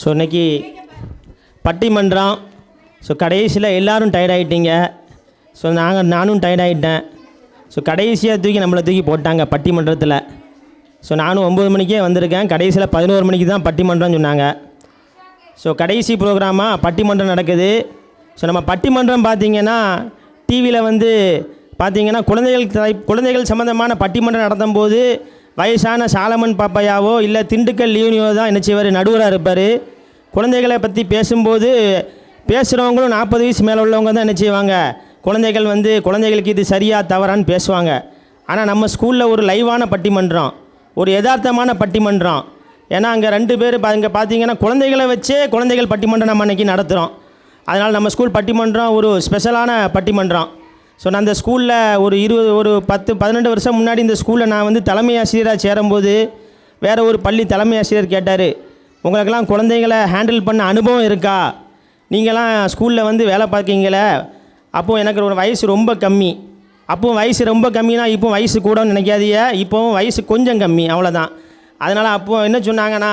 So இன்னைக்கு பட்டிமன்றம். So கடைசியில் எல்லோரும் டயர்ட் ஆகிட்டீங்க ஸோ நாங்கள் நானும் டயர்ட் ஆகிட்டேன் ஸோ கடைசியாக தூக்கி நம்மளை தூக்கி போட்டாங்க பட்டிமன்றத்தில். ஸோ நானும் ஒம்பது மணிக்கே வந்திருக்கேன். கடைசியில் பதினோரு மணிக்கு தான் பட்டிமன்றம்னு சொன்னாங்க. ஸோ கடைசி ப்ரோக்ராமாக பட்டிமன்றம் நடக்குது. ஸோ நம்ம பட்டிமன்றம் பார்த்தீங்கன்னா டிவியில் வந்து பார்த்திங்கன்னா குழந்தைகள் குழந்தைகள் சம்மந்தமான பட்டிமன்றம் நடத்தும் போது வயசான சாலமன் பாப்பையாவோ இல்லை திண்டுக்கல் லியூனியோ தான் என்ன செய்வார்? நடுவராக இருப்பார். குழந்தைகளை பற்றி பேசும்போது பேசுகிறவங்களும் நாற்பது வயசு மேலே உள்ளவங்க தான் என்ன செய்வாங்க? குழந்தைகள் வந்து குழந்தைகளுக்கு இது சரியா தவறான்னு பேசுவாங்க. ஆனால் நம்ம ஸ்கூலில் ஒரு லைவான பட்டிமன்றம் ஒரு யதார்த்தமான பட்டிமன்றம். ஏன்னா அங்கே ரெண்டு பேர் பா இங்கே பார்த்தீங்கன்னா குழந்தைகளை வச்சே குழந்தைகள் பட்டிமன்றம் நம்ம அன்றைக்கி நடத்துகிறோம் அதனால் நம்ம ஸ்கூல் பட்டிமன்றம் ஒரு ஸ்பெஷலான பட்டிமன்றம். ஸோ நான் அந்த ஸ்கூலில் ஒரு இருபது ஒரு பத்து பதினெண்டு வருஷம் முன்னாடி இந்த ஸ்கூலில் நான் வந்து தலைமை ஆசிரியராக சேரும்போது வேறு ஒரு பள்ளி தலைமை ஆசிரியர் கேட்டார் உங்களுக்கெல்லாம் குழந்தைங்களை ஹேண்டில் பண்ண அனுபவம் இருக்கா? நீங்களாம் ஸ்கூலில் வந்து வேலை பார்க்கீங்களே அப்போது எனக்கு ஒரு வயசு ரொம்ப கம்மி. அப்போவும் வயசு ரொம்ப கம்மினா இப்போ வயசு கூடன்னு நினைக்காதீங்க. இப்போவும் வயசு கொஞ்சம் கம்மி அவ்வளோதான் அதனால் அப்போது என்ன சொன்னாங்கன்னா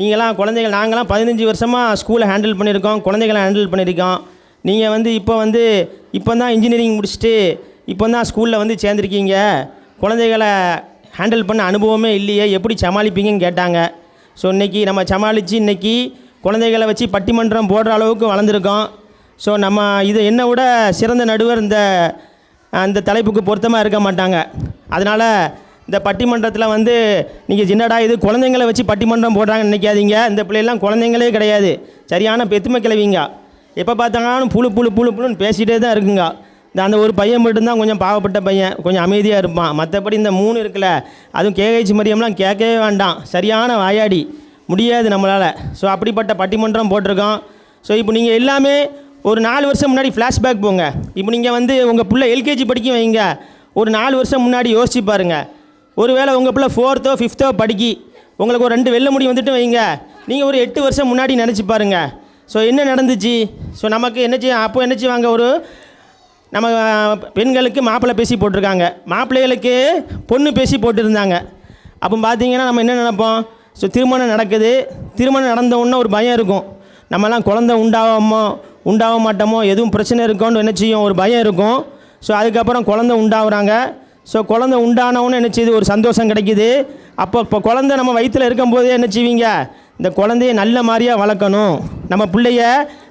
நீங்களாம் குழந்தைகள் நாங்களாம் பதினஞ்சு வருஷமாக ஸ்கூலை ஹேண்டில் பண்ணியிருக்கோம் குழந்தைகளை ஹேண்டில் பண்ணியிருக்கோம். நீங்கள் வந்து இப்போ வந்து இப்போ தான் இன்ஜினியரிங் முடிச்சுட்டு இப்போ தான் ஸ்கூலில் வந்து சேர்ந்துருக்கீங்க. குழந்தைகளை ஹேண்டில் பண்ண அனுபவமே இல்லையே எப்படி சமாளிப்பீங்கன்னு கேட்டாங்க. ஸோ இன்றைக்கி நம்ம சமாளித்து இன்றைக்கி குழந்தைகளை வச்சு பட்டிமன்றம் போடுற அளவுக்கு வளர்ந்துருக்கோம். ஸோ நம்ம இது என்னை விட சிறந்த நடுவர் இந்த அந்த தலைப்புக்கு பொருத்தமாக இருக்க மாட்டாங்க. அதனால் இந்த பட்டிமன்றத்தில் வந்து நீங்கள் சின்னடா இது குழந்தைங்களை வச்சு பட்டிமன்றம் போடுறாங்கன்னு நினைக்காதீங்க. இந்த பிள்ளைலாம் குழந்தைங்களே கிடையாது. சரியான பெத்துமை கிளவிங்க. எப்போ பார்த்தாலும் புழு புழு புழு புழுன்னு பேசிகிட்டே தான் இருக்குங்க. இந்த அந்த ஒரு பையன் மட்டும்தான் கொஞ்சம் பாவப்பட்ட பையன். கொஞ்சம் அமைதியாக இருப்பான். மற்றபடி இந்த மூணு இருக்குல்ல அதுவும் கேகைச்சி மரியம்லாம் கேட்கவே வேண்டாம். சரியான வாயாடி. முடியாது நம்மளால். ஸோ அப்படிப்பட்ட பட்டிமன்றம் போட்டிருக்கோம். ஸோ இப்போ நீங்கள் எல்லாமே ஒரு நாலு வருஷம் முன்னாடி ஃப்ளாஷ்பேக் போங்க. இப்போ நீங்கள் வந்து உங்கள் பிள்ளை எல்கேஜி படிக்க வைங்க. ஒரு நாலு வருஷம் முன்னாடி யோசிச்சு பாருங்க. ஒருவேளை உங்கள் பிள்ளை ஃபோர்த்தோ ஃபிஃப்த்தோ படிக்கி உங்களுக்கு ஒரு ரெண்டு வெள்ளை முடி வந்துட்டு வைங்க. நீங்கள் ஒரு எட்டு வருஷம் முன்னாடி நினச்சி பாருங்கள் ஸோ என்ன நடந்துச்சு? ஸோ நமக்கு என்ன அப்போ என்ன செய்வாங்க ஒரு நம்ம பெண்களுக்கு மாப்பிள்ளை பேசி போட்டிருக்காங்க. மாப்பிள்ளைகளுக்கு பொண்ணு பேசி போட்டிருந்தாங்க. அப்போ பார்த்தீங்கன்னா நம்ம என்ன நினைப்போம்? ஸோ திருமணம் நடக்குது. திருமணம் நடந்த உடனே ஒரு பயம் இருக்கும். நம்மலாம் குழந்தை உண்டாகாமோ உண்டாக மாட்டோமோ எதுவும் பிரச்சனை இருக்கோன்னு என்ன செய்யும் ஒரு பயம் இருக்கும். ஸோ அதுக்கப்புறம் குழந்தை உண்டாகுறாங்க. ஸோ குழந்தை உண்டானவுன்னு என்ன செய்யுது ஒரு சந்தோஷம் கிடைக்கிது. அப்போ இப்போ குழந்தை நம்ம வயிற்றில் இருக்கும்போதே என்ன செய்வீங்க இந்த குழந்தைய நல்ல மாதிரியாக வளர்க்கணும். நம்ம பிள்ளைய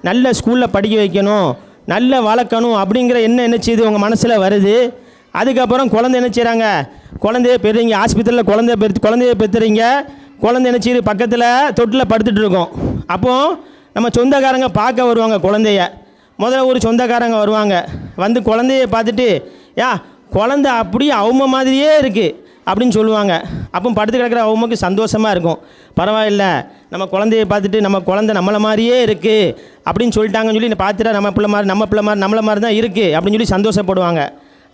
நல்ல ஸ்கூலில் படிக்க வைக்கணும். நல்ல வளர்க்கணும் அப்படிங்கிற என்ன என்ன செய்யுது உங்கள் மனசில் வருது. அதுக்கப்புறம் குழந்தை என்ன செய்கிறாங்க குழந்தைய பெறுறீங்க. ஆஸ்பத்திரியில் குழந்தைய பெரு குழந்தைய பெற்றுறீங்க குழந்தை என்ன செய்யுது பக்கத்தில் தொட்டில் படுத்துட்டு இருக்கோம். அப்போது நம்ம சொந்தக்காரங்க பார்க்க வருவாங்க குழந்தைய. முதல்ல ஒரு சொந்தக்காரங்க வருவாங்க. வந்து குழந்தைய பார்த்துட்டு யா குழந்தை அப்படியே அவங்க மாதிரியே இருக்குது அப்படின்னு சொல்லுவாங்க. அப்போ படுத்து கிடக்கிற அவங்களுக்கு சந்தோஷமாக இருக்கும். பரவாயில்ல நம்ம குழந்தைய பார்த்துட்டு நம்ம குழந்தை நம்மளை மாதிரியே இருக்குது அப்படின்னு சொல்லிட்டாங்கன்னு சொல்லி பார்த்துட்டா நம்ம பிள்ளை மாதிரி நம்ம பிள்ளை மாதிரி நம்மளை மாதிரி தான் இருக்குது அப்படின்னு சொல்லி சந்தோஷப்படுவாங்க.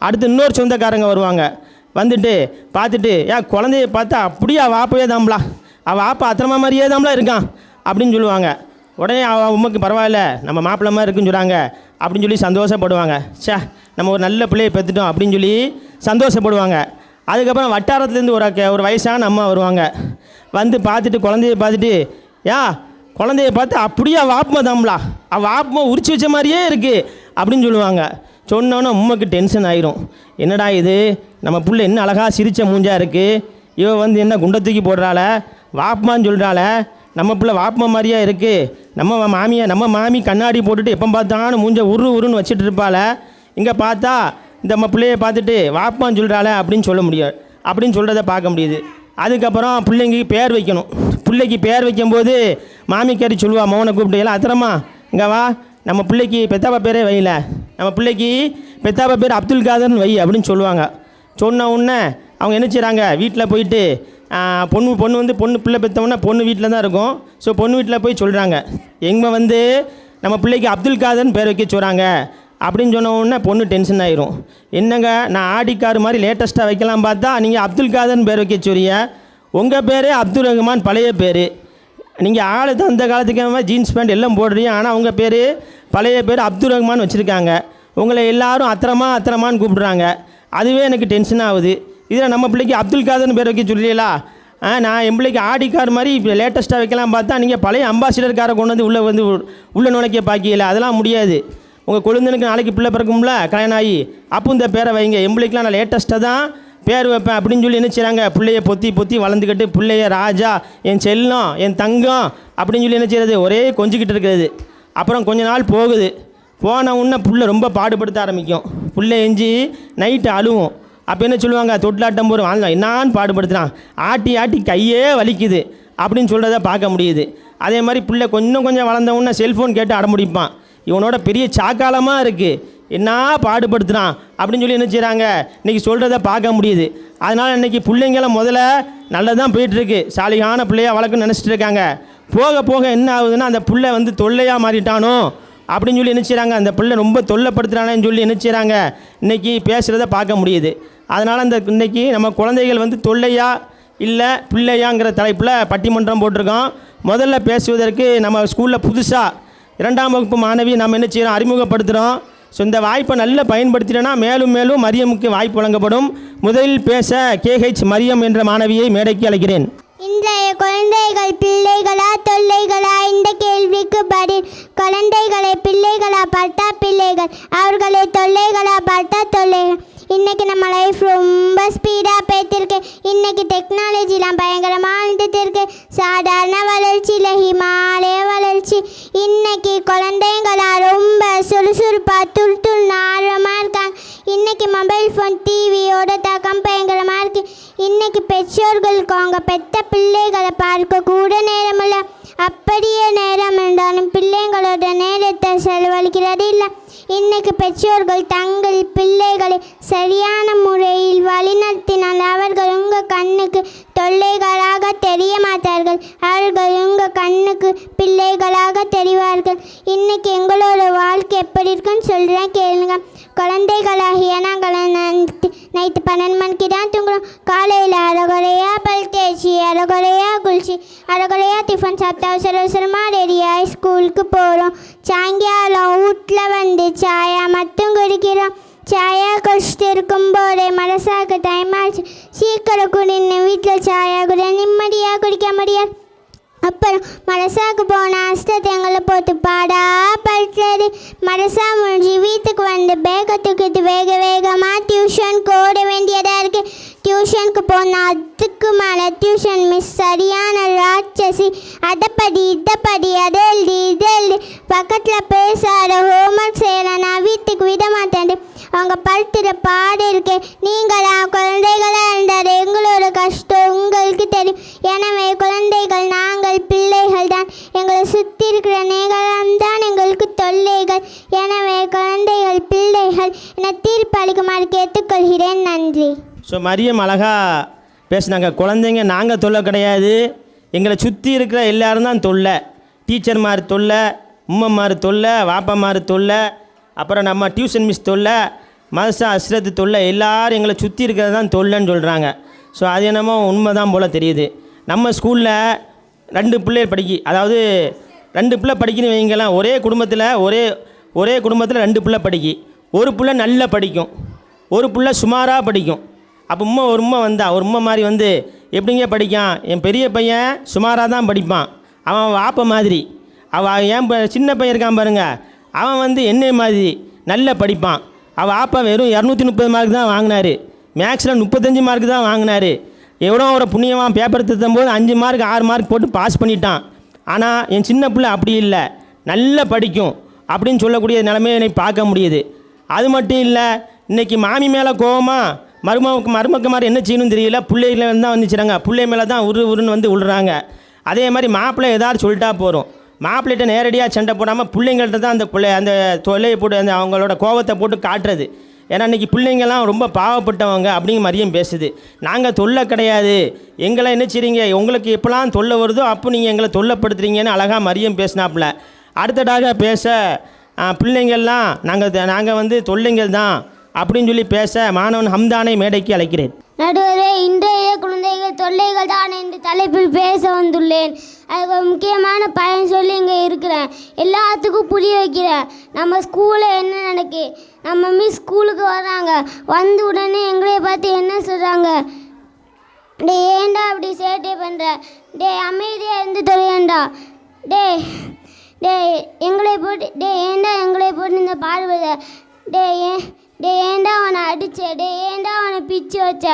அடுத்து இன்னொரு சொந்தக்காரங்க வருவாங்க. வந்துட்டு பார்த்துட்டு ஏன் குழந்தைய பார்த்தா அப்படியே அவள் ஆப்பவே தாம்பலா. அவள் ஆப்பா அத்தனமா மாதிரியே தாம்பலா இருக்கான். அப்படின்னு சொல்லுவாங்க. உடனே அவள் உமக்கு பரவாயில்ல நம்ம மாப்பிள்ளை மாதிரி இருக்குன்னு சொல்கிறாங்க அப்படின்னு சொல்லி சந்தோஷப்படுவாங்க. ச்சே நம்ம ஒரு நல்ல பிள்ளையை பெற்றுட்டோம் அப்படின்னு சொல்லி சந்தோஷப்படுவாங்க. அதுக்கப்புறம் வட்டாரத்துலேருந்து ஒரு ஒரு வயசான அம்மா வருவாங்க. வந்து பார்த்துட்டு குழந்தைய பார்த்துட்டு யா குழந்தைய பார்த்து அப்படியே வாப்பமா தாம்பலா? அவள் வாப்பமா உரிச்சு வச்ச மாதிரியே இருக்குது அப்படின்னு சொல்லுவாங்க. சொன்னோன்னே உண்மைக்கு டென்ஷன் ஆயிரும். என்னடா இது? நம்ம புள்ள என்ன அழகாக சிரிச்ச மூஞ்சா இருக்குது இவ வந்து என்ன குண்டை தூக்கி போடுறாள? வாப்பமான்னு சொல்கிறாள நம்ம பிள்ளை வாப்புமா மாதிரியா இருக்குது நம்ம மாமியை நம்ம மாமி கண்ணாடி போட்டுட்டு எப்போ பார்த்தாலும் மூஞ்ச உரு உருன்னு வச்சுட்டு இருப்பாள்? இங்கே பார்த்தா இந்த நம்ம பிள்ளைய பார்த்துட்டு வாப்பான்னு சொல்கிறாள அப்படின்னு சொல்ல முடியாது அப்படின்னு சொல்கிறத பார்க்க முடியுது. அதுக்கப்புறம் பிள்ளைங்க பேர் வைக்கணும். பிள்ளைக்கு பேர் வைக்கும்போது மாமிக்காரி சொல்லுவா மௌனை கூப்பிட்டு அத்திரமா இங்கே வா. நம்ம பிள்ளைக்கு பெத்தாப்பா பேரே வையில. நம்ம பிள்ளைக்கு பெத்தாப்பா பேர் அப்துல் காதர்னு வை அப்படின்னு சொல்லுவாங்க. சொன்ன உடனே அவங்க என்ன செய்கிறாங்க வீட்டில் போயிட்டு பொண்ணு பொண்ணு வந்து பொண்ணு பிள்ளை பெற்றவொடனே பொண்ணு வீட்டில் தான் இருக்கும். ஸோ பொண்ணு வீட்டில் போய் சொல்கிறாங்க எங்கே வந்து நம்ம பிள்ளைக்கு அப்துல் காதர்னு பேர் வைக்க சொல்கிறாங்க அப்படின்னு சொன்ன உடனே பொண்ணு டென்ஷன் ஆயிரும். என்னங்க நான் ஆடி கார் மாதிரி லேட்டஸ்ட்டாக வைக்கலாம் பார்த்தா நீங்கள் அப்துல் காதர்னு பேர் வைக்க சொல்றீங்க. உங்கள் பேரே அப்துல் ரஹ்மான் பழைய பேர். நீங்கள் ஆள் தான் அந்த காலத்துக்கு ஜீன்ஸ் பேண்ட் எல்லாம் போடுறீங்க. ஆனால் உங்கள் பேர் பழைய பேர் அப்துல் ரஹ்மான் வச்சுருக்காங்க. உங்களை எல்லாரும் அத்திரமா அத்திரமான்னு கூப்பிடுறாங்க. அதுவே எனக்கு டென்ஷன் ஆகுது. இதில் நம்ம பிள்ளைக்கு அப்துல் காதர்னு பேர் வைக்க சொல்லியலா ஆ நான் என் பிள்ளைக்கு ஆடி கார் மாதிரி இப்போ லேட்டஸ்ட்டாக வைக்கலாம் பார்த்தா நீங்கள் பழைய அம்பாசிடர் காரை கொண்டு வந்து உள்ளே வந்து உ- உள்ளே நுழைக்க பாக்கியில அதெல்லாம் முடியாது. உங்கள் கொழுந்தனுக்கு நாளைக்கு பிள்ளை பிறக்கும்ல கல்யாணம் ஆகி அப்போ இந்த பேரை வைங்க. என் நான் லேட்டஸ்ட்டாக தான் பேர் வைப்பேன் அப்படின்னு சொல்லி என்ன செய்கிறாங்க பிள்ளைய பொத்தி பொத்தி வளர்ந்துக்கிட்டு பிள்ளைய ராஜா என் செல்லம் என் தங்கம் அப்படின்னு சொல்லி என்ன செய்கிறது ஒரே கொஞ்சிக்கிட்டு இருக்கிறது. அப்புறம் கொஞ்ச நாள் போகுது. போன உடனே புள்ள ரொம்ப பாடுபடுத்த ஆரம்பிக்கும். புள்ளை எஞ்சி நைட்டு அழுவும். அப்போ என்ன சொல்லுவாங்க? தொட்டிலாட்டம் போகிற வாழ்ந்தான் என்னான்னு பாடுபடுத்துகிறான் ஆட்டி ஆட்டி கையே வலிக்குது அப்படின்னு சொல்கிறத பார்க்க முடியுது. அதே மாதிரி பிள்ளை கொஞ்சம் கொஞ்சம் வளர்ந்த உடனே செல்ஃபோன் கேட்டு அடமுடிப்பான் இவனோட பெரிய சாக்காலமாக இருக்குது என்ன பாடுபடுத்துகிறான் அப்படின்னு சொல்லி என்ன செய்கிறாங்க இன்றைக்கி சொல்கிறத பார்க்க முடியுது. அதனால் இன்றைக்கி பிள்ளைங்களை முதல்ல நல்லதான் போயிட்டுருக்கு. சாலிகான பிள்ளையாக வளர்க்குன்னு நினச்சிட்டு இருக்காங்க. போக போக என்ன ஆகுதுன்னா அந்த பிள்ளை வந்து தொல்லையாக மாறிட்டானோ? அப்படின்னு சொல்லி என்ன செய்கிறாங்க அந்த பிள்ளை ரொம்ப தொல்லைப்படுத்துகிறானேன்னு சொல்லி என்ன செய்கிறாங்க இன்றைக்கி பேசுகிறத பார்க்க முடியுது. அதனால் அந்த இன்றைக்கி நம்ம குழந்தைகள் வந்து தொல்லையா இல்லை பிள்ளையாங்கிற தலைப்பில் பட்டிமன்றம் போட்டிருக்கோம். முதல்ல பேசுவதற்கு நம்ம ஸ்கூலில் புதுசாக இரண்டாம் வகுப்பு மாணவி நம்ம என்ன செய்கிறோம் அறிமுகப்படுத்துகிறோம் ஸோ இந்த வாய்ப்பை நல்லா பயன்படுத்தினா மேலும் மேலும் மரியமுக்கு வாய்ப்பு வழங்கப்படும். முதலில் பேச கேஹெச் மரியம் என்ற மாணவியை மேடைக்கு அழைக்கிறேன். இன்றைய குழந்தைகள் பிள்ளைகளாக தெரிவார்கள். இன்னைக்கு எங்களோட வாழ்க்கை எப்படி இருக்குன்னு சொல்கிறேன் கேளுங்க. குழந்தைகளாகிய நாங்கள் நைட்டு பன்னெண்டு மணிக்கு தான் தூங்குறோம். காலையில் அரைகுறையா பல் தேய்ச்சி அரைகுறையா குளிச்சு அரைகுறையா டிஃபன் சாப்பிட்டு அவசர அவசரமாக ரெடியாகி ஸ்கூலுக்கு போகிறோம் சாயங்காலம் வீட்டில் வந்து சாயா மட்டும் குடிக்கிறோம். சாயா குடிச்சிட்டு இருக்கும்போதே மனசாக்கு டைம் ஆச்சு. சீக்கிரம் குடின்னு வீட்டில் சாயா குடி நிம்மதியாக குடிக்க முடியாது. அப்புறம் மனசாக்கு போன அஷ்டத்தை எங்களை போட்டு பாடா படுத்துறது மனசா முடிஞ்சு வீட்டுக்கு வந்து பேக தூக்கிட்டு வேக வேகமாக டியூஷனுக்கு ஓட வேண்டியதாக இருக்கு. டியூஷனுக்கு போனால் அதுக்கு மேலே டியூஷன் மிஸ் சரியான ராட்சசி. அதை படி இதை படி அதை எழுதி இதை எழுதி. பக்கத்தில் பேசாத ஹோம்ஒர்க் செய்யலை நான் வீட்டுக்கு விட மாட்டேன் அவங்க படுத்துகிற பாடு இருக்கேன் நீங்களா குழந்தைகளை ஸோ மரியம் அழகாக பேசினாங்க. குழந்தைங்க நாங்கள் தொல்லை கிடையாது. எங்களை சுற்றி இருக்கிற எல்லாரும் தான் தொல்லை. டீச்சர்மார் தொல்லை உம்மம்மார் தொல்லை வாப்பம்மார் தொல்லை அப்புறம் நம்ம டியூஷன் மிஸ் தொல்லை மதசா அஸ்ரத்து தொல்லை எல்லாரும் எங்களை சுற்றி இருக்கிறது தான் தொல்லைன்னு சொல்கிறாங்க ஸோ அது என்னமோ உண்மை தான் போல் தெரியுது. நம்ம ஸ்கூலில் ரெண்டு பிள்ளைகள் படிக்கி அதாவது ரெண்டு பிள்ளை படிக்கணும் வைங்கலாம் ஒரே குடும்பத்தில் ஒரே ஒரே குடும்பத்தில் ரெண்டு பிள்ளை படிக்கி. ஒரு பிள்ளை நல்லா படிக்கும். ஒரு பிள்ளை சுமாராக படிக்கும். அப்போ உம்மா ஒரு உம்மை வந்தா ஒரு உம்மை மாதிரி வந்து எப்படிங்க படிக்கான்? என் பெரிய பையன் சுமாராக தான் படிப்பான். அவன் வாப்ப மாதிரி. அவன் என் சின்ன பையன் இருக்கான் பாருங்க. அவன் வந்து என்னை மாதிரி நல்லா படிப்பான். அவள் ஆப்பா வெறும் இரநூத்தி முப்பது மார்க் தான் வாங்கினார். மேக்ஸில் முப்பத்தஞ்சு மார்க் தான் வாங்கினார். எவ்வளோ ஒரு புண்ணியமாக பேப்பர் திருத்தும் போது அஞ்சு மார்க் ஆறு மார்க் போட்டு பாஸ் பண்ணிட்டான். ஆனால் என் சின்ன பிள்ளை அப்படி இல்லை. நல்லா படிக்கும் அப்படின்னு சொல்லக்கூடிய நிலைமையை பார்க்க முடியுது. அது மட்டும் இல்லை இன்னைக்கு மாமி மேலே கோவமாக மருமக்கு மருமக்க மாதிரி என்ன செய்யணும்னு தெரியல. பிள்ளைகள தான் வந்துச்சுறாங்க. பிள்ளை மேலே தான் உரு உருன்னு வந்து விழுறாங்க அதே மாதிரி மாப்பிள்ளை ஏதாவது சொல்லிட்டா போகிறோம் மாப்பிள்ளைகிட்ட நேரடியாக சண்டை போடாமல் பிள்ளைங்கள்ட்ட தான் அந்த பிள்ளை அந்த தொல்லையை போட்டு அந்த அவங்களோட கோவத்தை போட்டு காட்டுறது. ஏன்னா இன்றைக்கி பிள்ளைங்கள்லாம் ரொம்ப பாவப்பட்டவங்க அப்படிங்கிற மாதிரியும் பேசுது. நாங்கள் தொல்லை கிடையாது. எங்களை என்ன செய்றீங்க? உங்களுக்கு எப்போலாம் தொல்லை வருதோ அப்போ நீங்கள் எங்களை தொல்லைப்படுத்துறீங்கன்னு அழகாக மரியம் பேசினாப்புல. அடுத்ததாக பேச பிள்ளைங்கள்லாம் நாங்கள் நாங்கள் வந்து தொல்லைங்கள் தான் அப்படின்னு சொல்லி பேச மாணவன் ஹம்தானை மேடைக்கு அழைக்கிறேன். நடுவரே இன்றைய குழந்தைகள் தொல்லைகள் தான் என்று தலைப்பில் பேச வந்துள்ளேன். அதுக்கு முக்கியமான பயன் சொல்லி இங்கே இருக்கிறேன். எல்லாத்துக்கும் புரிய வைக்கிறேன். நம்ம ஸ்கூலில் என்ன நடக்கு? நம்ம மிஸ் ஸ்கூலுக்கு வராங்க. வந்து உடனே எங்களை பார்த்து என்ன சொல்கிறாங்க டே ஏன்டா அப்படி சேட்டை பண்ணுற டே அமைதியாக இருந்து தொலையண்டா டே டே எங்களை போட்டு டே ஏன்டா எங்களை போட்டு இந்த பாடுவத டே ஏன் டே ஏன்டா அவனை அடிச்ச டே ஏன்டா அவனை பிச்சு வச்ச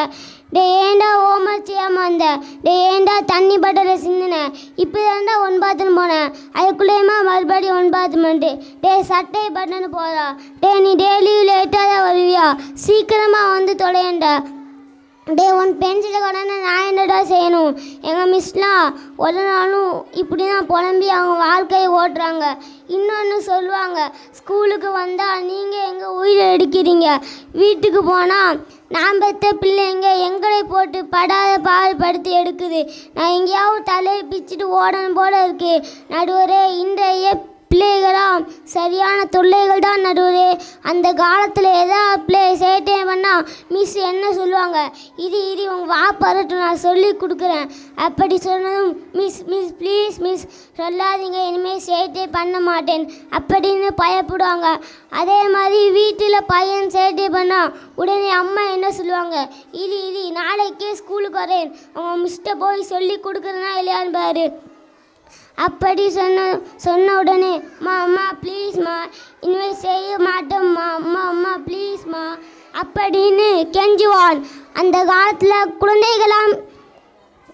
டே ஏன்டா ஓமல் செய்யாமல் வந்த டே ஏன்டா தண்ணி பட்டரை சிந்தினேன் இப்போ தான்டா ஒன் பாத்ரூம் போனேன். அதுக்குள்ளேயுமா மறுபடியும் ஒன் பாத்ரூம் வந்துட்டு டே சட்டை பட்டனு போதா டே நீ டெய்லியும் லேட்டாக தான் வருவியா? சீக்கிரமாக வந்து தொலையண்டா. டே உன் பென்சிலை கடனை நான் என்னடா செய்யணும்? எங்கள் மிஸ்லாம் ஒரு நாளும் இப்படி தான் புலம்பி அவங்க வாழ்க்கையை ஓட்டுறாங்க. இன்னொன்று சொல்லுவாங்க ஸ்கூலுக்கு வந்தால் நீங்கள் எங்கள் உயிரை எடுக்கிறீங்க? வீட்டுக்கு போனால் நான் பெற்ற பிள்ளைங்க எங்களை போட்டு படாத பாடுபடுத்தி எடுக்குது. நான் எங்கேயாவது தலையை பிச்சுட்டு ஓடணும் போல இருக்கு. நடுவரே இன்றைய பிள்ளைகளாம். சரியான தொல்லைகள் தான் நடுவரே அந்த காலத்தில் எதாவது பிள்ளை சேட்டை பண்ணால் மிஸ் என்ன சொல்லுவாங்க? இது இது உங்கள் வாப்பரட்டும் நான் சொல்லி கொடுக்குறேன். அப்படி சொன்னதும் மிஸ் மிஸ் ப்ளீஸ் மிஸ் சொல்லாதீங்க இனிமேல் சேட்டை பண்ண மாட்டேன் அப்படின்னு பயப்படுவாங்க. அதே மாதிரி வீட்டில் பையன் சேட்டை பண்ணால் உடனே அம்மா என்ன சொல்லுவாங்க? இது இது நாளைக்கே ஸ்கூலுக்கு வரேன். அவங்க மிஸ்ட்டை போய் சொல்லி கொடுக்குறேன்னா இல்லையான்னு பாரு. அப்படி சொன்ன சொன்ன உடனே அம்மா அம்மா ப்ளீஸ்மா இனிமேல் செய்ய மாட்டோம்மா அம்மா அம்மா ப்ளீஸ்மா அப்படின்னு கெஞ்சுவான் அந்த காலத்தில் குழந்தைகளாம்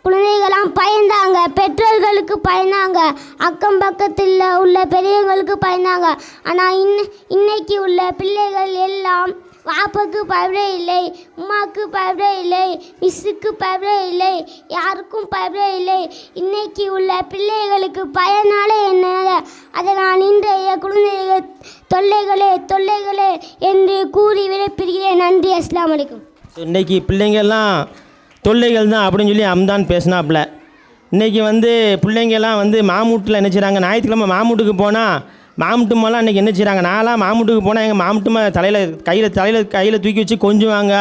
குழந்தைகளாம் பயந்தாங்க. பெற்றோர்களுக்கு பயந்தாங்க. அக்கம் பக்கத்தில் உள்ள பெரியவங்களுக்கு பயந்தாங்க. ஆனால் இன்ன இன்னைக்கு உள்ள பிள்ளைகள் எல்லாம் வாப்பாக்கு பயப்படே இல்லை உமாவுக்கு பயப்படே இல்லை மிஸ்ஸுக்கு பயப்படே இல்லை யாருக்கும் பயப்படே இல்லை. இன்னைக்கு உள்ள பிள்ளைகளுக்கு பயனாலே என்ன அதை நான் இன்றைய குழந்தைகள் தொல்லைகளே தொல்லைகளே என்று கூறி விடைபெறுகிறேன். நன்றி அஸ்லாம் வலைக்கும் இன்னைக்கு பிள்ளைங்கள்லாம் தொல்லைகள் தான் அப்படின்னு சொல்லி அம்தான் பேசினாப்புல. இன்றைக்கி வந்து பிள்ளைங்கள்லாம் வந்து மாமூட்டில் என்ன செய்கிறாங்க ஞாயிற்றுக்கிழமை மாமூட்டுக்கு போனால் மாமுட்டுமெல்லாம் அன்றைக்கி என்ன செய்கிறாங்க நான்லாம் மாமட்டுக்கு போனால் எங்கள் மாமுட்டுமா தலையில் கையில் தலையில் கையில் தூக்கி வச்சு கொஞ்சுவாங்க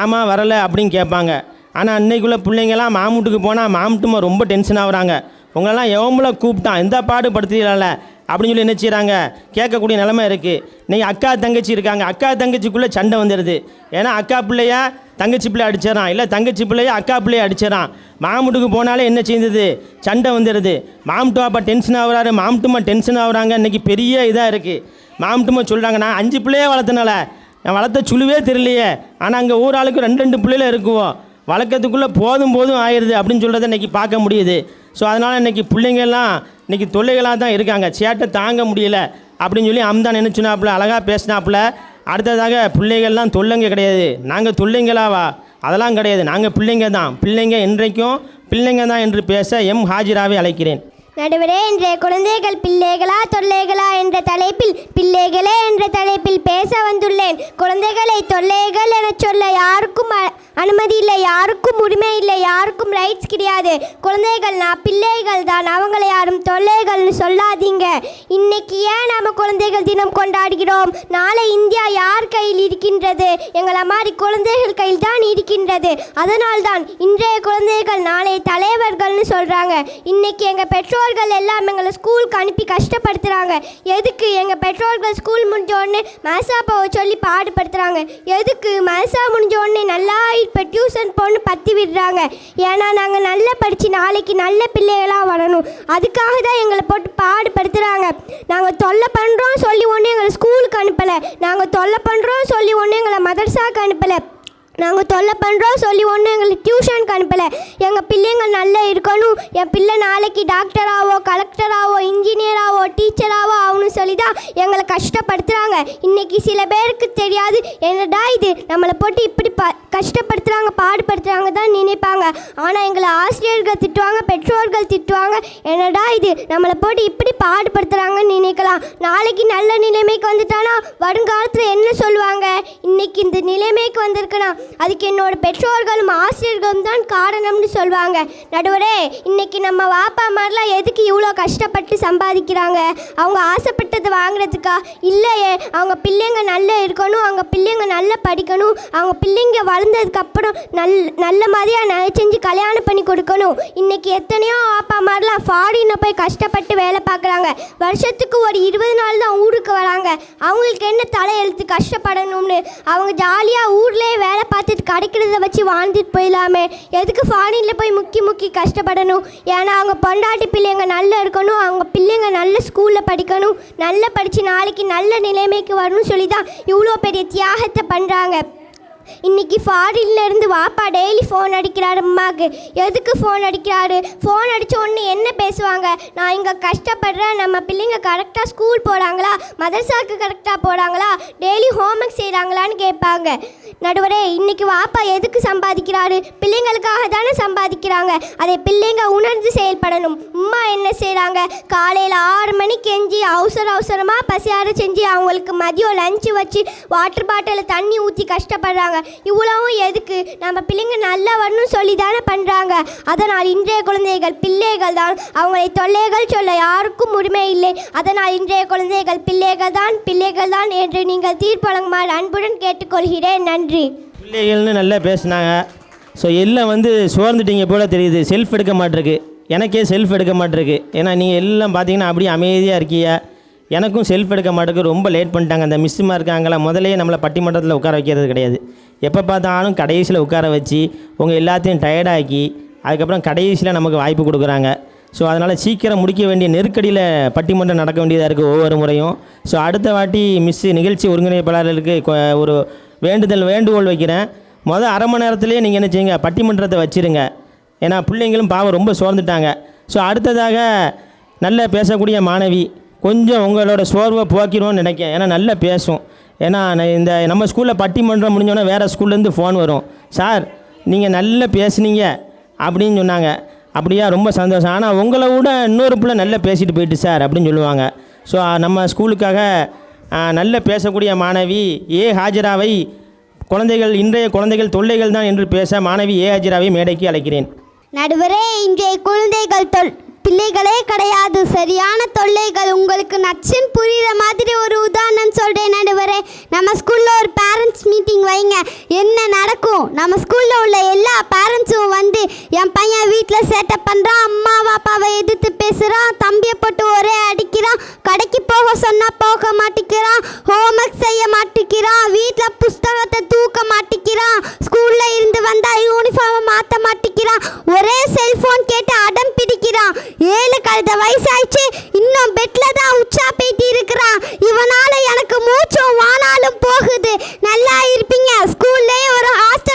ஏமா வரலை அப்படின்னு கேட்பாங்க. ஆனால் அன்னைக்குள்ளே பிள்ளைங்கெல்லாம் மாமட்டுக்கு போனால் மாமுட்டுமா ரொம்ப டென்ஷன் ஆகுறாங்க. உங்களெல்லாம் எவ்வளோ கூப்பிட்டான்? எந்த பாடு படுத்துறீங்கள அப்படின்னு சொல்லி என்ன செய்கிறாங்க கேட்கக்கூடிய நிலமை இருக்குது நீங்கள் அக்கா தங்கச்சி இருக்காங்க. அக்கா தங்கச்சிக்குள்ளே சண்டை வந்துடுது ஏன்னா அக்கா பிள்ளையா தங்கச்சி பிள்ளை அடிச்சிடறான். இல்லை தங்கச்சி பிள்ளையா அக்கா பிள்ளையை அடிச்சிடறான். மாமுட்டுக்கு போனாலே என்ன செய்யுது சண்டை வந்துடுது மாமட்டு அப்பா டென்ஷன் ஆகுறாரு. மாமட்டுமா டென்ஷன் ஆகுறாங்க. இன்றைக்கி பெரிய இதாக இருக்குது மாமட்டுமா சொல்கிறாங்க நான் அஞ்சு பிள்ளையே வளர்த்தனால. நான் வளர்த்த சுழுவே தெரியலையே. ஆனால் அங்கே ஊர் ஆளுக்கு ரெண்டு ரெண்டு பிள்ளைல இருக்குவோம் வளர்க்கறதுக்குள்ளே போதும் போதும் ஆயிடுது அப்படின்னு சொல்கிறத இன்றைக்கி பார்க்க முடியுது. ஸோ அதனால் இன்றைக்கி பிள்ளைங்கள்லாம் இன்றைக்கி தொல்லைகளாக தான் இருக்காங்க. சேட்டை தாங்க முடியல அப்படின்னு சொல்லி அம்தான் நினச்சினாப்புல அழகாக பேசினாப்புல. அடுத்ததாக பிள்ளைகள்லாம் தொல்லைங்க கிடையாது. நாங்கள் தொல்லைங்களாவா? அதெல்லாம் கிடையாது. நாங்கள் பிள்ளைங்க தான். பிள்ளைங்க இன்றைக்கும் பிள்ளைங்க தான் என்று பேச எம் ஹாஜிராவை அழைக்கிறேன். நடுவரே இன்றைய குழந்தைகள் பிள்ளைகளா தொல்லைகளா என்ற தலைப்பில் பிள்ளைகளே என்ற தலைப்பில் பேச வந்துள்ளேன். குழந்தைகளை தொல்லைகள் என சொல்ல யாருக்கும் அனுமதி இல்லை. யாருக்கும் உரிமை இல்லை. யாருக்கும் ரைட்ஸ் கிடையாது. குழந்தைகள் நான் பிள்ளைகள் தான். அவங்களை யாரும் தொல்லைகள்னு சொல்லாதீங்க. இன்னைக்கு ஏன் நாம் குழந்தைகள் தினம் கொண்டாடுகிறோம்? நாளை இந்தியா யார் கையில் இருக்கின்றது? எங்களை மாதிரி குழந்தைகள் கையில் தான் இருக்கின்றது. அதனால்தான் இன்றைய குழந்தைகள் நாளை தலைவர்கள்னு சொல்கிறாங்க இன்னைக்கு எங்கள் பெற்றோர்கள் எல்லாம் எங்களை ஸ்கூலுக்கு அனுப்பி கஷ்டப்படுத்துகிறாங்க எதுக்கு எங்கள் பெற்றோர்கள் ஸ்கூல் முடிஞ்ச உடனே மனசாப்பாவை சொல்லி பாடுபடுத்துகிறாங்க எதுக்கு மனசா முடிஞ்ச உடனே நல்லா இப்போ டியூஷன் போன்னு பற்றி விடுறாங்க. ஏன்னா நாங்கள் நல்லா படித்து நாளைக்கு நல்ல பிள்ளைகளாக வரணும். அதுக்காக தான் எங்களை போட்டு பாடுபடுத்துகிறாங்க நாங்கள் தொல்லை பண்ணுறோம் சொல்லி ஒன்று எங்களை ஸ்கூலுக்கு அனுப்பலை. நாங்கள் தொல்லை பண்ணுறோம் சொல்லி ஒன்று எங்களை மதர்சாவுக்கு அனுப்பலை. நாங்கள் தொல்லை பண்ணுறோம் சொல்லி ஒன்றும் எங்களுக்கு டியூஷனுக்கு அனுப்பலை. எங்கள் பிள்ளைங்க நல்லா இருக்கணும். என் பிள்ளை நாளைக்கு டாக்டராகவோ கலெக்டராகவோ இன்ஜினியராகவோ சொல்லி தான் எங்களை கஷ்டப்படுத்துகிறாங்க இன்றைக்கி சில பேருக்கு தெரியாது என்னடா இது நம்மளை போட்டு இப்படி ப கஷ்டப்படுத்துகிறாங்க பாடுபடுத்துகிறாங்க தான் நினைப்பாங்க. ஆனால் எங்களை ஆசிரியர்கள் திட்டுவாங்க பெற்றோர்கள் திட்டுவாங்க என்னடா இது நம்மளை போட்டு இப்படி பாடுபடுத்துகிறாங்கன்னு நினைக்கலாம். நாளைக்கு நல்ல நிலைமைக்கு வந்துட்டானா வருங்காலத்தில் என்ன சொல்லுவாங்க? இன்னைக்கு இந்த நிலைமைக்கு வந்திருக்கனா அதுக்கு என்னோட பெற்றோர்களும் ஆசிரியர்களும் தான் காரணம்னு சொல்லுவாங்க. நடுவரே இன்னைக்கு நம்ம வாப்பா மாதிரிலாம் எதுக்கு இவ்வளோ கஷ்டப்பட்டு சம்பாதிக்கிறாங்க? அவங்க திட்டத்தை வாங்குறதுக்கா? இல்லையே. அவங்க பிள்ளைங்க நல்லா இருக்கணும். அவங்க பிள்ளைங்க நல்லா படிக்கணும். அவங்க பிள்ளைங்க வளர்ந்ததுக்கப்புறம் அப்புறம் நல் நல்ல மாதிரியாக நகை செஞ்சு கல்யாணம் பண்ணி கொடுக்கணும். இன்னைக்கு எத்தனையோ அப்பா மாதிரிலாம் ஃபாரினில் போய் கஷ்டப்பட்டு வேலை பார்க்குறாங்க. வருஷத்துக்கு ஒரு இருபது நாள் தான் ஊருக்கு இருக்காங்க அவங்களுக்கு என்ன தலையெழுத்து கஷ்டப்படணும்னு? அவங்க ஜாலியாக ஊர்லேயே வேலை பார்த்துட்டு கிடைக்கிறத வச்சு வாழ்ந்துட்டு போயிடலாமே. எதுக்கு ஃபாரினில் போய் முக்கி முக்கி கஷ்டப்படணும்? ஏன்னா அவங்க பொண்டாட்டி பிள்ளைங்க நல்லா இருக்கணும். அவங்க பிள்ளைங்க நல்ல ஸ்கூலில் படிக்கணும். நல்லா படித்து நாளைக்கு நல்ல நிலைமைக்கு வரணும்னு சொல்லி தான் இவ்வளோ பெரிய தியாகத்தை பண்ணுறாங்க இன்னைக்கு ஃபாரின்லேருந்து வாப்பா டெய்லி ஃபோன் அடிக்கிறாரு அம்மாவுக்கு எதுக்கு ஃபோன் அடிக்கிறாரு? ஃபோன் அடித்த உடனே என்ன பேசுவாங்க? நான் இங்கே கஷ்டப்படுறேன். நம்ம பிள்ளைங்க கரெக்டாக ஸ்கூல் போகிறாங்களா மதர்சாவுக்கு கரெக்டாக போகிறாங்களா டெய்லி ஹோம்ஒர்க் செய்கிறாங்களான்னு கேட்பாங்க. நடுவரே இன்னைக்கு வாப்பா எதுக்கு சம்பாதிக்கிறாரு? பிள்ளைங்களுக்காக தானே சம்பாதிக்கிறாங்க. அதை பிள்ளைங்க உணர்ந்து செயல்படணும். அம்மா என்ன செய்கிறாங்க காலையில் ஆறு மணிக்கு எஞ்சி அவசர அவசரமாக பசியார செஞ்சு அவங்களுக்கு மதியம் லஞ்சு வச்சு வாட்டர் பாட்டிலில் தண்ணி ஊற்றி கஷ்டப்படுறாங்க. இவ்வளவும் எதுக்கு? நம்ம பிள்ளைங்க நல்லா வரணும்னு சொல்லி தானே பண்ணுறாங்க அதனால் இன்றைய குழந்தைகள் பிள்ளைகள் தான். அவங்களை தொல்லைகள் சொல்ல யாருக்கும் உரிமை இல்லை. அதனால் இன்றைய குழந்தைகள் பிள்ளைகள் தான் பிள்ளைகள் தான் என்று நீங்கள் தீர்ப்பழங்குமாறு அன்புடன் கேட்டுக்கொள்கிறேன். நன்றி. பிள்ளைகள்னு நல்லா பேசினாங்க. ஸோ எல்லாம் வந்து சோர்ந்துட்டீங்க போல தெரியுது. செல்ஃப் எடுக்க மாட்டிருக்கு. எனக்கே செல்ஃப் எடுக்க மாட்டிருக்கு. ஏன்னா நீங்கள் எல்லாம் பார்த்தீங்கன்னா அப்படியே அமைதியாக இருக்கீங்க. எனக்கும் செல்ஃப் எடுக்க மாட்டேங்க ரொம்ப லேட் பண்ணிட்டாங்க. அந்த மிஸ்ஸுமா இருக்காங்களா முதல்லயே நம்மளை பட்டிமன்றத்தில் உட்கார வைக்கிறது கிடையாது. எப்போ பார்த்தாலும் கடைசியில் உட்கார வச்சு உங்கள் எல்லாத்தையும் டயர்டாக்கி அதுக்கப்புறம் கடைசியில் நமக்கு வாய்ப்பு கொடுக்குறாங்க. ஸோ அதனால் சீக்கிரம் முடிக்க வேண்டிய நெருக்கடியில் பட்டிமன்றம் நடக்க வேண்டியதாக இருக்குது ஒவ்வொரு முறையும். ஸோ அடுத்த வாட்டி மிஸ்ஸு நிகழ்ச்சி ஒருங்கிணைப்பாளர்களுக்கு ஒரு வேண்டுதல் வேண்டுகோள் வைக்கிறேன். மொதல் அரை மணி நேரத்துலேயே நீங்கள் என்ன செய்யுங்க பட்டிமன்றத்தை வச்சிருங்க. ஏன்னா பிள்ளைங்களும் பாவம் ரொம்ப சோர்ந்துட்டாங்க. ஸோ அடுத்ததாக நல்ல பேசக்கூடிய மாணவி கொஞ்சம் உங்களோட சோர்வை போக்கிடுவோன்னு நினைக்கிறேன். ஏன்னா நல்லா பேசும் ஏன்னா இந்த நம்ம ஸ்கூலில் பட்டிமன்றம் முடிஞ்சோடனே வேறு ஸ்கூல்லேருந்து ஃபோன் வரும். சார் நீங்கள் நல்லா பேசுனீங்க அப்படின்னு சொன்னாங்க. அப்படியா ரொம்ப சந்தோஷம். ஆனால் உங்களை விட இன்னொரு பிள்ளை நல்லா பேசிட்டு போயிட்டு சார் அப்படின்னு சொல்லுவாங்க. ஸோ நம்ம ஸ்கூலுக்காக நல்ல பேசக்கூடிய மாணவி ஏ. ஹாஜராவை குழந்தைகள் இன்றைய குழந்தைகள் தொல்லைகள் தான் என்று பேச மாணவி ஏ. ஹாஜராவை மேடைக்கு அழைக்கிறேன். நடுவரே இன்றைய குழந்தைகள் தொல் பிள்ளைகளே கிடையாது. சரியான தொல்லைகள். உங்களுக்கு நச்சுன்னு புரிகிற மாதிரி ஒரு உதாரணம் சொல்கிறேன் நடுவரே. நம்ம ஸ்கூலில் ஒரு பேரண்ட்ஸ் மீட்டிங் வைங்க. என்ன நடக்கும்? நம்ம ஸ்கூலில் உள்ள எல்லா பேரண்ட்ஸும் வந்து என் பையன் வீட்டில் சேட்டை பண்ணுறான் அம்மா பாப்பாவை எதிர்த்து பேசுகிறான் தம்பியை போட்டு ஒரே அடிக்கிறான் கடைக்கு போக சொன்னால் போக மாட்டேங்கிறான் ஹோம்ஒர்க் செய்ய மாட்டேங்கிறான் வீட்டில் புஸ்தகத்தை தூக்க மாட்டேங்கிறான் ஸ்கூலில் இருந்து வந்தால் யூனிஃபார்மை மாற்ற மாட்டேங்கிறான் ஒரே செல்ஃபோன் கேட்டு அடம் பிடிக்கிறான். ஏழு கழுத வயசாயிடுச்சு இன்னும் பெட்டில் தான் உச்சா பேட்டி இருக்கிறான். இவனால எனக்கு மூச்சும் வானாலும் போகுது. நல்லா இருப்பீங்க ஸ்கூல்லேயே ஒரு ஹாஸ்டல்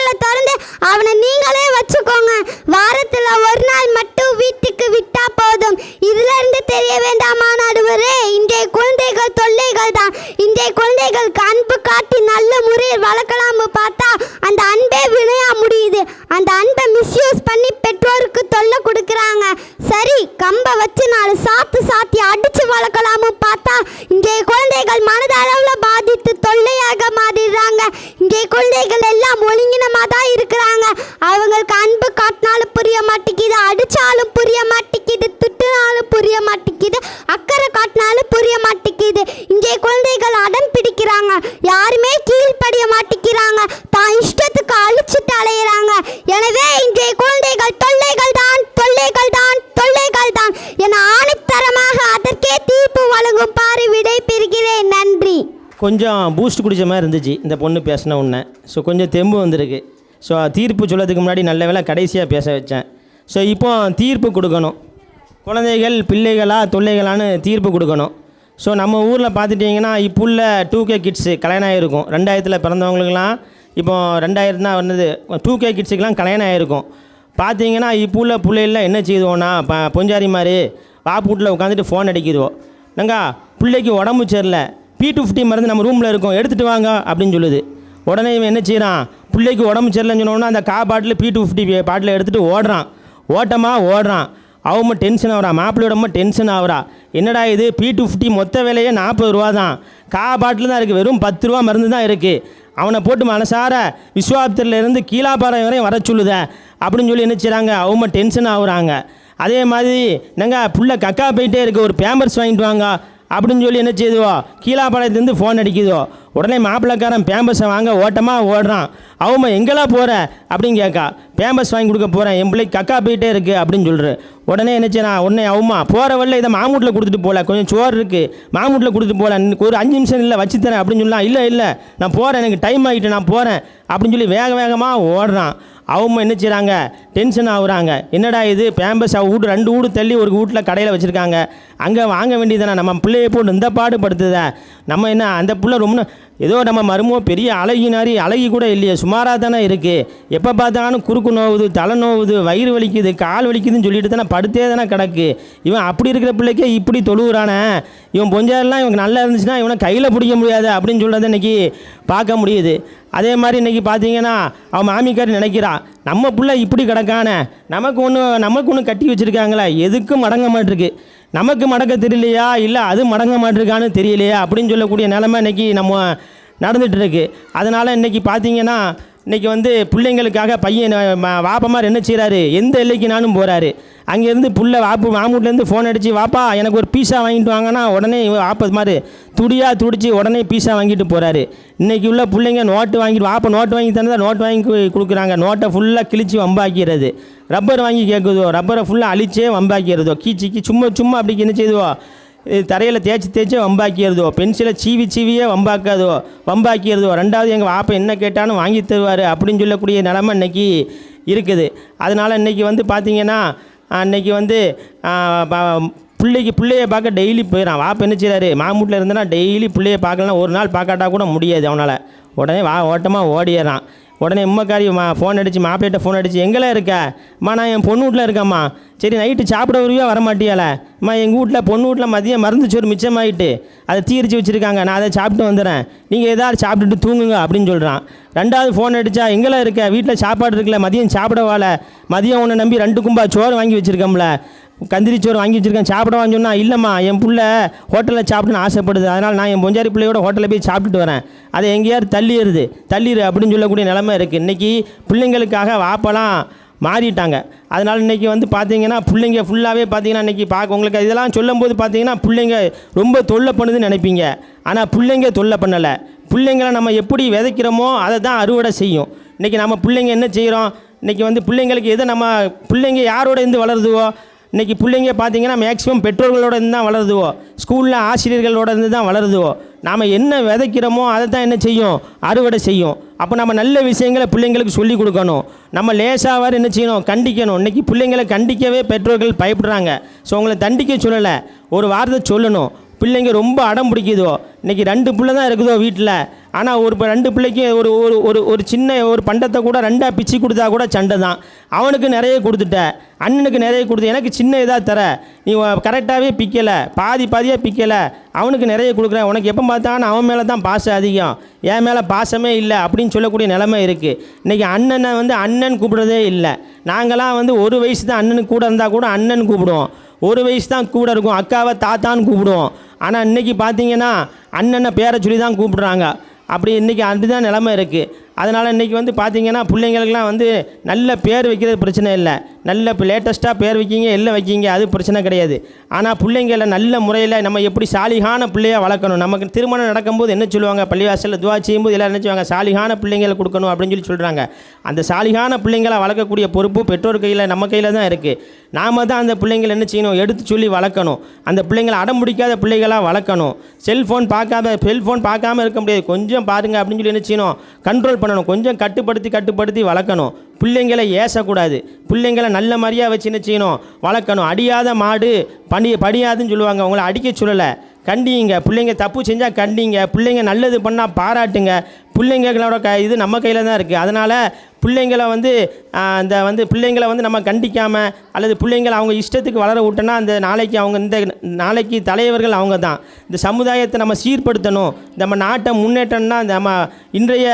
அவனை நீங்களே வச்சுக்கோங்க. வாரத்தில் ஒரு நாள் மட்டும் வீட்டுக்கு விட்டா போதும். இதுல இருந்து தெரிய வேண்டாமா நடுவரே? இன்றைய குழந்தைகள் தொல்லைகள் தான். இன்றைய குழந்தைகளுக்கு அன்பு காட்டி நல்ல முறையில் வளர்க்கலாம்னு பார்த்தா அந்த அன்பே வினையா முடியுது. அந்த அன்பை மிஸ்யூஸ் பண்ணி பெற்றோருக்கு தொல்லை கொடுக்குறாங்க. சரி கம்பை வச்சு நாலு சாத்து சாத்தி அடிச்சு வளர்க்கலாம்னு பார்த்தா இன்றைய குழந்தைகள் மனதளவில் பாதித்து தொல்லையாக மாறிடுறாங்க. இன்றைய குழந்தைகள் எல்லாம் ஒழுங்கினமாக மாதிரி இருக்கிறாங்க அவங்களுக்கு அன்பு காட்டினாலும் புரிய மாட்டேங்குது அடிச்சாலும் புரிய மாட்டேங்குது திட்டுனாலும் புரிய மாட்டேங்குது அக்கறை காட்டினாலும் புரிய மாட்டேங்குது இன்றைய குழந்தைகள் அடம் பிடிக்கிறாங்க யாருமே கீழ்ப்படிய மாட்டேங்கிறாங்க தான் இஷ்டத்துக்கு அழிச்சிட்டு அலையிறாங்க எனவே இன்றைய குழந்தைகள் தொல்லைகள் தான் தொல்லைகள் தான் தொல்லைகள் தான் என ஆணித்தரமாக அதற்கே தீர்ப்பு வழங்கும் பாரி விடை பெறுகிறேன் நன்றி கொஞ்சம் பூஸ்ட் குடிச்ச மாதிரி இருந்துச்சு. இந்த பொண்ணு பேசின உடனே. ஸோ கொஞ்சம் தெம்பு வந்திருக்கு. ஸோ தீர்ப்பு சொல்லதுக்கு முன்னாடி நல்ல வேலை கடைசியாக பேச வச்சேன். ஸோ இப்போ தீர்ப்பு கொடுக்கணும். குழந்தைகள் பிள்ளைகளா தொல்லைகளான்னு தீர்ப்பு கொடுக்கணும். ஸோ நம்ம ஊரில் பார்த்துட்டிங்கன்னா இப்போ உள்ள டூ கே கிட்ஸு கல்யாணம் ஆகிருக்கும் ரெண்டாயிரத்தில் பிறந்தவங்களுக்கெல்லாம் இப்போ ரெண்டாயிரம் தான் வந்தது. டூ கே கிட்ஸுக்கெலாம் கல்யாணம் ஆகிருக்கும் பார்த்தீங்கன்னா இப்போ உள்ள பிள்ளைகள்லாம் என்ன செய்துவோன்னா ப பொஞ்சாரி மாதிரி வாப்புட்டில் உட்காந்துட்டு ஃபோன் அடிக்குதுவோ நாங்க பிள்ளைக்கு உடம்பு சரியில்லை. பி டூ ஃபிஃப்டி மருந்து நம்ம ரூமில் இருக்கும். எடுத்துகிட்டு வாங்க அப்படின்னு சொல்லுது. உடனே இவன் என்ன செய்கிறான் பிள்ளைக்கு உடம்பு சரியில்லைன்னு சொன்னோன்னா அந்த கா bottle B two fifty bottle எடுத்துகிட்டு ஓடுறான். ஓட்டமாக ஓடுறான். அவன் டென்ஷன் ஆகுறா. மாப்பிள்ளையோடமா டென்ஷன் ஆகுறா. என்னடா இது? பி டூ ஃபிஃப்டி மொத்த விலையே நாற்பது ரூபா தான். கா பாட்டில் தான் இருக்குது வெறும் பத்து ரூபா மருந்து தான் இருக்குது அவனை போட்டு மனசார விஸ்வாபத்திரிலேருந்து கீழாப்பாறை வரையும் வர சொல்லுத அப்படின்னு சொல்லி என்ன செய்கிறாங்க அவங்க டென்ஷன் ஆகுறாங்க. அதே மாதிரி என்னங்க புள்ள கக்கா போயிட்டே இருக்குது ஒரு பேம்பர்ஸ் வாங்கிட்டு வாங்க. அப்படின்னு சொல்லி என்ன செய்துவோ? கீழாப்பாளையத்துலேருந்து ஃபோன் அடிக்குதோ? உடனே மாப்பிள்ளைக்காரன் பேம்பஸை வாங்க ஓட்டமாக ஓடுறான். அவமா எங்கெல்லாம் போகிற அப்படின்னு கேட்கா பேம்பஸ் வாங்கி கொடுக்க போகிறேன் என் பிள்ளைக்கு கக்கா போயிட்டே இருக்குது அப்படின்னு சொல்கிறேன் உடனே என்ன உடனே அவமா போகிற வழியில் இதை மாமூட்டில் கொடுத்துட்டு போகல கொஞ்சம் சோறு இருக்குது மாமூட்டில் கொடுத்துட்டு போகல ஒரு அஞ்சு நிமிஷம் இல்லை வச்சு தரேன். அப்படின்னு சொல்லலாம் இல்லை இல்லை நான் போகிறேன் எனக்கு டைம் ஆகிட்டு நான் போகிறேன் அப்படின்னு சொல்லி வேக வேகமாக ஓடுறான். அவங்க என்ன செய்கிறாங்க டென்ஷன் ஆகுறாங்க. என்னடா இது? பேம்பஸ் வீடு ரெண்டு வீடு தள்ளி ஒரு வீட்டில் கடையில் வச்சுருக்காங்க. அங்கே வாங்க வேண்டியதானே நம்ம பிள்ளையை போட்டு இந்த பாடுபடுத்துத நம்ம என்ன அந்த பிள்ளை ரொம்ப ஏதோ நம்ம மருமோ பெரிய அழகினாரி அழகி கூட இல்லையே. சுமாராக தானே இருக்குது எப்போ பார்த்தாலும் குறுக்கு நோவுது தலை நோவுது வயிறு வலிக்குது கால் வலிக்குதுன்னு சொல்லிட்டு தானே படுத்தே தானே கிடக்கு. இவன் அப்படி இருக்கிற பிள்ளைக்கே இப்படி தொழுகிறானே இவன் பொஞ்சாரெல்லாம் இவனுக்கு நல்லா இருந்துச்சுன்னா இவனை கையில் பிடிக்க முடியாது அப்படின்னு சொல்கிறத இன்றைக்கி பார்க்க முடியுது. அதே மாதிரி இன்றைக்கி பார்த்தீங்கன்னா அவன் மாமிக்காரி நினைக்கிறான் நம்ம பிள்ளை இப்படி கிடக்கானே. நமக்கு ஒன்று நமக்கு ஒன்று கட்டி வச்சுருக்காங்களே. எதுக்கும் மடங்க மாட்டிருக்கு. நமக்கு மடக்க தெரியலையா? இல்லை அது மடங்க மாட்டிருக்கான்னு தெரியலையா? அப்படின்னு சொல்லக்கூடிய நிலமை இன்னைக்கு நம்ம நடந்துகிட்ருக்கு அதனால் இன்னைக்கு பார்த்தீங்கன்னா இன்றைக்கி வந்து பிள்ளைங்களுக்காக பையன் வாப்பமார் என்ன செய்கிறாரு எந்த எல்லைக்குனாலும் போகிறாரு அங்கேருந்து புள்ள வாப்பு மாமூட்லேருந்து ஃபோன் அடித்து வாப்பா எனக்கு ஒரு பீஸா வாங்கிட்டு வாங்கன்னா உடனே வாப்பது மாதிரி துடியாக துடிச்சு உடனே பீஸா வாங்கிட்டு போகிறாரு இன்னைக்கு உள்ள பிள்ளைங்க நோட்டு வாங்கிட்டு வாப்பா நோட்டு வாங்கி தந்தா நோட்டு வாங்கி கொடுக்குறாங்க. நோட்டை ஃபுல்லாக கிழிச்சு வம்பாக்கிறது. ரப்பர் வாங்கி கேட்குதோ ரப்பரை ஃபுல்லாக அழிச்சே வம்பாக்கிறதோ. கீச்சிக்கு சும்மா சும்மா அப்படி என்ன செய்துவோ? தரையில் தேய்ச்சி தேய்ச்சி வம்பாக்கிறதோ பென்சிலை சீவி சீவியே வம்பாக்காதோ வம்பாக்கிறதோ ரெண்டாவது எங்கள் வாப்பை என்ன கேட்டாலும் வாங்கி தருவார் அப்படின்னு சொல்லக்கூடிய நிலமை இன்னைக்கு இருக்குது. அதனால் இன்றைக்கி வந்து பார்த்தீங்கன்னா அன்னைக்கு வந்து பிள்ளைக்கு பிள்ளைய பார்க்க டெய்லி போயிடறான் வாப்பை என்ன செய்கிறாரு மாமூட்டில் இருந்தனா டெய்லி பிள்ளைய பார்க்கலாம் ஒரு நாள் பார்க்காட்டா கூட முடியாது அவனால். உடனே வா ஓட்டமாக ஓடிடுறான். உடனே உம்மக்காரி ஃபோன் அடிச்சு மாப்பிள்ளைகிட்ட ஃபோன் அடிச்சு எங்கெல்லாம் இருக்க? அம்மா நான் என் பொண்ணு வீட்டில் இருக்கேம்மா. சரி நைட்டு சாப்பிட வருவியா? வர மாட்டியால அம்மா எங்கள் வீட்டில் பொண்ணு வீட்டில் மதியம் மருந்து சோறு மிச்சமாயிட்டு அதை தீரிச்சு வச்சுருக்காங்க. நான் அதை சாப்பிட்டு வந்துடுறேன். நீங்கள் ஏதாவது சாப்பிட்டுட்டு தூங்குங்க அப்படின்னு சொல்கிறான் ரெண்டாவது ஃபோன் அடித்தா எங்கெல்லாம் இருக்க? வீட்டில் சாப்பாடு இருக்குல்ல மதியம் சாப்பிட வாழ மதியம் உன்னை நம்பி ரெண்டு கும்பா சோறு வாங்கி வச்சுருக்கோம்ல. கந்திரி சோறு வாங்கி வச்சிருக்கேன். சாப்பிடவான்னு சொன்னா இல்லைம்மா என் பிள்ளை ஹோட்டலில் சாப்பிட்டுன்னு ஆசைப்படுது. அதனால் நான் என் பொஞ்சாரி பிள்ளையோட ஹோட்டலில் போய் சாப்பிட்டுட்டு வரேன். அதை எங்கேயாவது தள்ளிடுது தள்ளிடு அப்படின்னு சொல்லக்கூடிய நிலமை இருக்குது இன்றைக்கி பிள்ளைங்களுக்காக வாப்பெல்லாம் மாறிட்டாங்க. அதனால் இன்றைக்கி வந்து பார்த்தீங்கன்னா பிள்ளைங்க ஃபுல்லாகவே பார்த்தீங்கன்னா இன்றைக்கி பார்க்க உங்களுக்கு இதெல்லாம் சொல்லும்போது பார்த்தீங்கன்னா பிள்ளைங்க ரொம்ப தொல்லை பண்ணுதுன்னு நினைப்பீங்க. ஆனால் பிள்ளைங்க தொல்லை பண்ணலை. பிள்ளைங்களை நம்ம எப்படி விதைக்கிறோமோ அதை தான் அறுவடை செய்யும். இன்றைக்கி நம்ம பிள்ளைங்க என்ன செய்கிறோம் இன்றைக்கி வந்து பிள்ளைங்களுக்கு எதை நம்ம பிள்ளைங்க யாரோட இருந்து வளருதுவோ இன்றைக்கி பிள்ளைங்க பார்த்தீங்கன்னா மேக்ஸிமம் பெற்றோர்களோட இருந்து தான் வளருதுவோ. ஸ்கூலில் ஆசிரியர்களோட இருந்து தான் வளருதுவோ. நாம் என்ன விதைக்கிறோமோ அதை தான் என்ன செய்யும்? அறுவடை செய்யும். அப்போ நம்ம நல்ல விஷயங்களை பிள்ளைங்களுக்கு சொல்லிக் கொடுக்கணும். நம்ம லேசாவார் என்ன செய்யணும்? கண்டிக்கணும். இன்றைக்கி பிள்ளைங்களை கண்டிக்கவே பெற்றோர்கள் பயப்படுறாங்க. ஸோ உங்களை தண்டிக்க சொல்லலை. ஒரு வார்த்தை சொல்லணும். பிள்ளைங்க ரொம்ப அடம் பிடிக்குதோ இன்றைக்கி ரெண்டு பிள்ளை தான் இருக்குதோ வீட்டில். ஆனால் ஒரு ரெண்டு பிள்ளைக்கும் ஒரு ஒரு ஒரு ஒரு சின்ன ஒரு பண்டத்தை கூட ரெண்டாக பிச்சு கொடுத்தா கூட சண்டை தான். அவனுக்கு நிறைய கொடுத்துட்ட. அண்ணனுக்கு நிறைய கொடுத்து எனக்கு சின்ன இதாக தர. நீ கரெக்டாகவே பிக்கலை. பாதி பாதியாக பிக்கலை. அவனுக்கு நிறைய கொடுக்குறேன். உனக்கு எப்போ பார்த்தாலும் அவன் மேலே தான் பாசம் அதிகம். என் மேலே பாசமே இல்லை. அப்படின்னு சொல்லக்கூடிய நிலைமை இருக்குது இன்றைக்கி அண்ணனை வந்து அண்ணன் கூப்பிடுறதே இல்லை. நாங்களாம் வந்து ஒரு வயசு தான் அண்ணனுக்கு கூட இருந்தால் கூட அண்ணன் கூப்பிடுவோம். ஒரு வயசு தான் கூட இருக்கும். அக்காவை தாத்தான்னு கூப்பிடுவோம். ஆனால் இன்றைக்கி பார்த்தீங்கன்னா அண்ணனை பேரை சொல்லி தான் கூப்பிடுறாங்க. அப்படி இன்றைக்கி அப்படிதான் நிலமை இருக்குது அதனால் இன்றைக்கி வந்து பார்த்தீங்கன்னா பிள்ளைங்களுக்கெல்லாம் வந்து நல்ல பேர் வைக்கிறது பிரச்சனை இல்லை. நல்ல இப்போ லேட்டஸ்ட்டாக பேர் வைக்கிங்க எல்லாம் வைக்கிங்க அது பிரச்சனை கிடையாது. ஆனால் பிள்ளைங்கள நல்ல முறையில் நம்ம எப்படி சாலிகான பிள்ளையாக வளர்க்கணும்? நமக்கு திருமணம் நடக்கும்போது என்ன சொல்லுவாங்க? பள்ளிவாசலில் துவா செய்யும்போது எல்லாம் என்ன செய்வாங்க சாலிகான பிள்ளைங்களை கொடுக்கணும் அப்படின்னு சொல்லி சொல்கிறாங்க அந்த சாலிகான பிள்ளைங்களை வளர்க்கக்கூடிய பொறுப்பு பெற்றோர் கையில் நம்ம கையில் தான் இருக்குது நாம தான் அந்த பிள்ளைங்களை என்ன செய்யணும்? எடுத்து சொல்லி வளர்க்கணும். அந்த பிள்ளைங்களை அடம் பிடிக்காத பிள்ளைகளாக வளர்க்கணும். செல்ஃபோன் பார்க்காம செல்ஃபோன் பார்க்காம இருக்க முடியாது. கொஞ்சம் பாருங்க அப்படின்னு சொல்லி என்ன செய்யணும்? கண்ட்ரோல் பண்ணணும். கொஞ்சம் கட்டுப்படுத்தி கட்டுப்படுத்தி வளர்க்கணும். பிள்ளைங்களை ஏசக்கூடாது. பிள்ளைங்களை நல்ல மாதிரியாக வச்சு என்ன செய்யணும் வளர்க்கணும். அடியாத மாடு பணி படியாதுன்னு சொல்லுவாங்க. அவங்கள அடிக்க சொல்லலை. கண்டிங்க. பிள்ளைங்க தப்பு செஞ்சால் கண்டிங்க. பிள்ளைங்க நல்லது பண்ணால் பாராட்டுங்க. பிள்ளைங்களோட க இது நம்ம கையில் தான் இருக்குது அதனால் பிள்ளைங்களை வந்து அந்த வந்து பிள்ளைங்களை வந்து நம்ம கண்டிக்காமல் அல்லது பிள்ளைங்களை அவங்க இஷ்டத்துக்கு வளர விட்டோன்னா அந்த நாளைக்கு அவங்க இந்த நாளைக்கு தலைவர்கள் அவங்க தான். இந்த சமுதாயத்தை நம்ம சீர்படுத்தணும். நம்ம நாட்டை முன்னேற்றம்னா நம்ம இன்றைய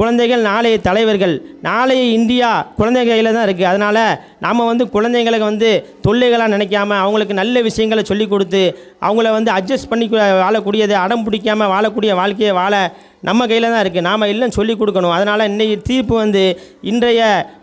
குழந்தைகள் நாளைய தலைவர்கள். நாளைய இந்தியா குழந்தை கையில் தான் இருக்குது அதனால் நாம் வந்து குழந்தைங்களுக்கு வந்து தொல்லைகளாக நினைக்காம அவங்களுக்கு நல்ல விஷயங்களை சொல்லிக் கொடுத்து அவங்கள வந்து அட்ஜஸ்ட் பண்ணி வாழக்கூடியது அடம் பிடிக்காமல் வாழக்கூடிய வாழ்க்கையை வாழ நம்ம கையில் தான் இருக்குது நாம் இல்லைன்னு சொல்லி கொடுக்கணும். அதனால் இன்றைக்கு தீர்ப்பு வந்து இன்றைய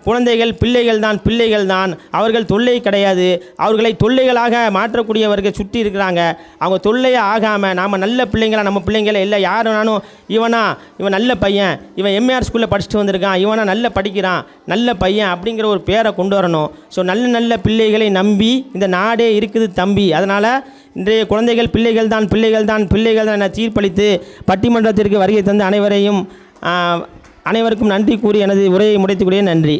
குழந்தைகள் பிள்ளைகள் தான் பிள்ளைகள் தான். அவர்கள் தொல்லை கிடையாது. அவர்களை தொல்லைகளாக மாற்றக்கூடியவர்கள் சுற்றி இருக்கிறாங்க. அவங்க தொல்லையே ஆகாமல் நாம் நல்ல பிள்ளைங்களா நம்ம பிள்ளைங்கள இல்லை. யார் வேணாலும் இவனா இவன் நல்ல பையன் இவன் எம்ஏஆர் ஸ்கூலில் படிச்சுட்டு வந்திருக்கான் இவனா நல்ல படிக்கிறான் நல்ல பையன் அப்படிங்கிற ஒரு பேரை கொண்டு வரணும். ஸோ நல்ல நல்ல பிள்ளைகளை நம்பி இந்த நாடே இருக்குது தம்பி. அதனால் இன்றைய குழந்தைகள் பிள்ளைகள் தான் பிள்ளைகள் தான் பிள்ளைகள் தான் என தீர்ப்பளித்து பட்டிமன்றத்திற்கு வருகை தந்த அனைவரையும் அனைவருக்கும் நன்றி கூறி எனது உரையை முடித்துக்கூடிய நன்றி.